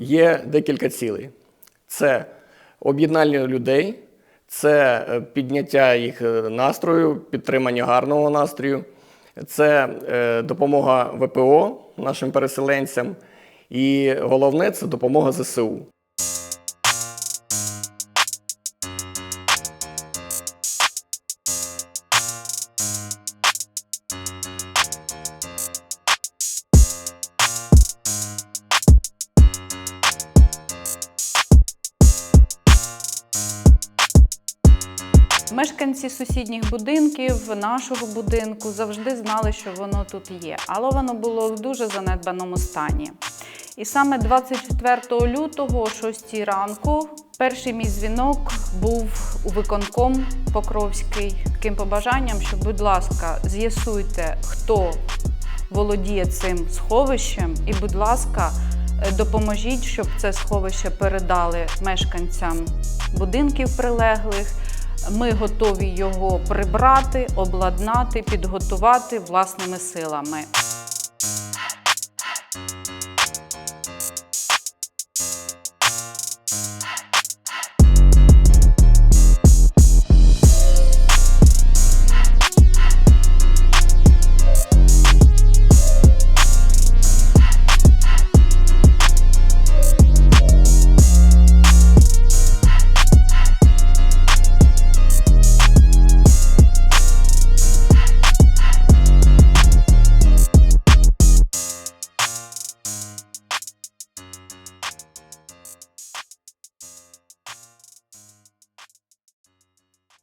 є декілька цілей: це об'єднання людей, це е, підняття їх е, настрою, підтримання гарного настрою, це е, допомога ВПО нашим переселенцям. І головне це допомога ЗСУ. Мешканці сусідніх будинків, нашого будинку завжди знали, що воно тут є, але воно було в дуже занедбаному стані. І саме 24 лютого, о 6 ранку, перший мій дзвінок був у виконком Покровський таким побажанням, що, будь ласка, з'ясуйте, хто володіє цим сховищем, і, будь ласка, е, допоможіть, щоб це сховище передали мешканцям будинків прилеглих. Ми готові його прибрати, обладнати, підготувати власними силами.